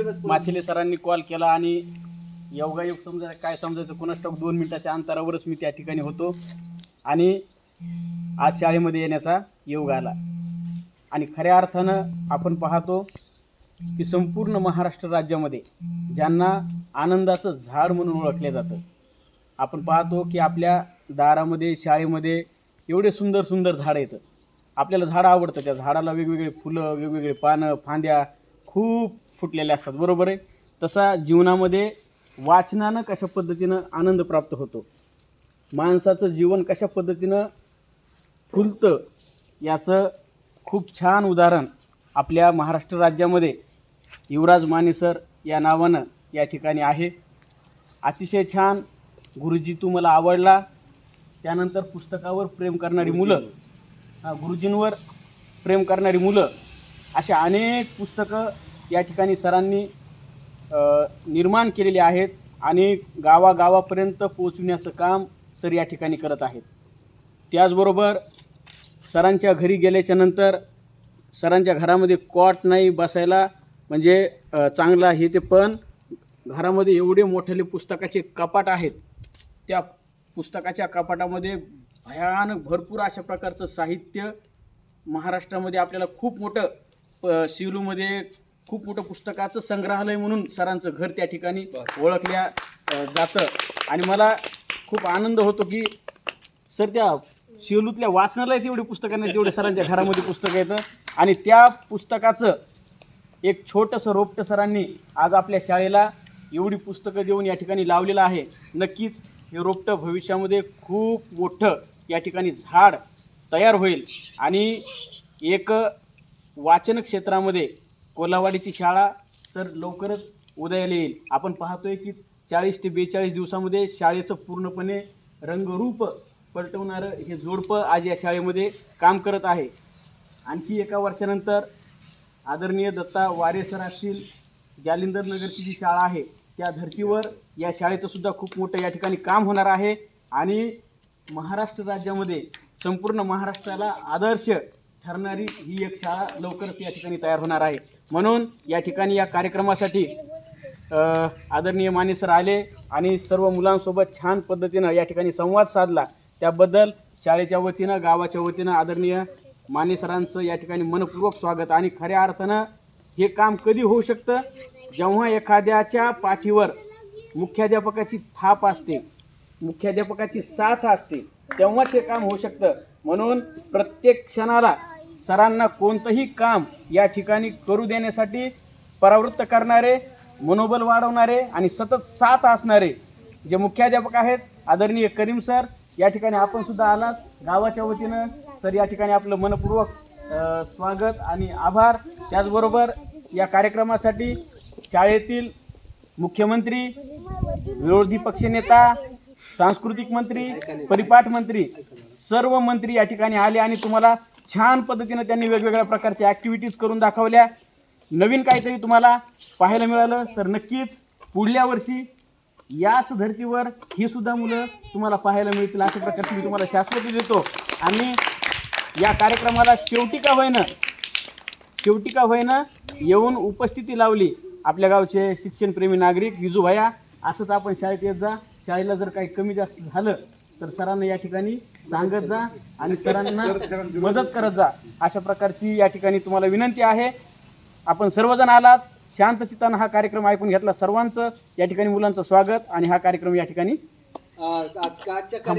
माथिले सरांनी कॉल केला आणि योगायोग समजा काय समजायचं कोणा स्टॉक दोन मिनिटाच्या अंतरावरच मी त्या ठिकाणी होतो. आणि आज शाळेमध्ये येण्याचा योग आला. आणि खऱ्या अर्थानं आपण पाहतो की संपूर्ण महाराष्ट्र राज्यामध्ये ज्यांना आनंदाचं झाड म्हणून ओळखलं जातं आपण पाहतो की आपल्या दारामध्ये शाळेमध्ये एवढे सुंदर सुंदर झाडं येतं. आपल्याला झाडं आवडतं. त्या झाडाला वेगवेगळे फुलं वेगवेगळे पानं फांद्या खूप फुटलेल्या असतात. बरोबर आहे? तसा जीवनामध्ये वाचनानं कशा पद्धतीनं आनंद प्राप्त होतो? माणसाचं जीवन कशा पद्धतीनं फुलतं? याचं खूप छान उदाहरण आपल्या महाराष्ट्र राज्यामध्ये युवराज माने सर या नावानं या ठिकाणी आहे. अतिशय छान गुरुजी तू मला आवडला. त्यानंतर पुस्तकावर प्रेम करणारी मुलं. हा, गुरुजींवर प्रेम करणारी मुलं. अशा अनेक पुस्तकं या ठिकाणी सरांनी निर्माण केलेली आहेत आणि गावागावापर्यंत पोचविण्याचं काम सर या ठिकाणी करत आहेत. त्याचबरोबर सरांच्या घरी गेल्याच्यानंतर सरांच्या घरामध्ये कॉट नाही बसायला म्हणजे चांगलं आहे ते पण घरामध्ये एवढे मोठेले पुस्तकाचे कपाट आहेत. त्या पुस्तकाच्या कपाटामध्ये भयानक भरपूर अशा प्रकारचं साहित्य महाराष्ट्रामध्ये आपल्याला खूप मोठं प शिवलूमध्ये खूप मोठं पुस्तकाचं संग्रहालय म्हणून सरांचं घर त्या ठिकाणी ओळखल्या जातं. आणि मला खूप आनंद होतो की सर त्या शिवलूतल्या वाचनालयात एवढी पुस्तकं नाही तेवढे सरांच्या घरामध्ये पुस्तकं येतं. आणि त्या पुस्तकाचं एक छोटंसं रोपटं सरांनी आज आपल्या शाळेला एवढी पुस्तकं देऊन या ठिकाणी लावलेलं आहे. नक्कीच हे रोपटं भविष्यामध्ये खूप मोठं या ठिकाणी झाड तयार होईल. आणि एक वाचन क्षेत्रामध्ये कोल्हावाडीची शाळा सर लवकरच उदयाला येईल. आपण पाहतोय की चाळीस ते बेचाळीस दिवसामध्ये शाळेचं पूर्णपणे रंगरूप पलटवणारं हे जोडपं आज या शाळेमध्ये काम करत आहे. आणखी एका वर्षानंतर आदरणीय दत्ता वारे सर असतील जालिंदर नगरची जी शाळा आहे त्या धर्तीवर या शाळेचं सुद्धा खूप मोठं या ठिकाणी काम होणार आहे. आणि महाराष्ट्र राज्यामध्ये संपूर्ण महाराष्ट्राला आदर्श ठरणारी ही एक शाळा लवकरच या ठिकाणी तयार होणार आहे. म्हणून या ठिकाणी या कार्यक्रमासाठी आदरणीय माने सर आले आणि सर्व मुलांसोबत छान पद्धतीनं या ठिकाणी संवाद साधला. त्याबद्दल शाळेच्या वतीनं गावाच्या वतीनं आदरणीय माने सरांचं या ठिकाणी मनपूर्वक स्वागत आणि खऱ्या अर्थानं हे काम कधी होऊ शकतं? जेव्हा एखाद्याच्या पाठीवर मुख्याध्यापकाची थाप असते मुख्याध्यापकाची साथ असते तेव्हाच हे काम होऊ शकतं. म्हणून प्रत्येक क्षणाला सरांना कोणतंही काम या ठिकाणी करू देण्यासाठी परावृत्त करणारे मनोबल वाढवणारे आणि सतत साथ असणारे जे मुख्याध्यापक आहेत आदरणीय करीम सर या ठिकाणी आपण सुद्धा आलात. गावाच्या वतीनं सर या ठिकाणी आपलं मनपूर्वक स्वागत आणि आभार. त्याचबरोबर या कार्यक्रमासाठी शाळेतील मुख्यमंत्री विरोधी पक्षनेता सांस्कृतिक मंत्री परिपाठ मंत्री सर्व मंत्री या ठिकाणी आले आणि तुम्हाला छान पद्धतीनं त्यांनी वेगवेगळ्या प्रकारच्या ॲक्टिव्हिटीज करून दाखवल्या. नवीन काहीतरी तुम्हाला पाहायला मिळालं सर नक्कीच पुढल्या वर्षी याच धर्तीवर ही सुद्धा मुलं तुम्हाला पाहायला मिळतील अशा प्रकारची मी तुम्हाला शाश्वती देतो. आणि या कार्यक्रमाला शेवटी का होईना शेवटी का होईना येऊन उपस्थिती लावली आपल्या गावचे शिक्षणप्रेमी नागरिक विजू भया असंच आपण शाळेत येत जा. शाळेला जर काही कमी जास्त झालं तर सरांना या ठिकाणी सांगत जा आणि सरांना मदत करत जा. अशा प्रकारची या ठिकाणी तुम्हाला विनंती आहे. आपण सर्वजण आलात. शांत चित्तानं हा कार्यक्रम ऐकून घेतला सर्वांचं. या ठिकाणी मुलांचं स्वागत आणि हा कार्यक्रम या ठिकाणी आजच्या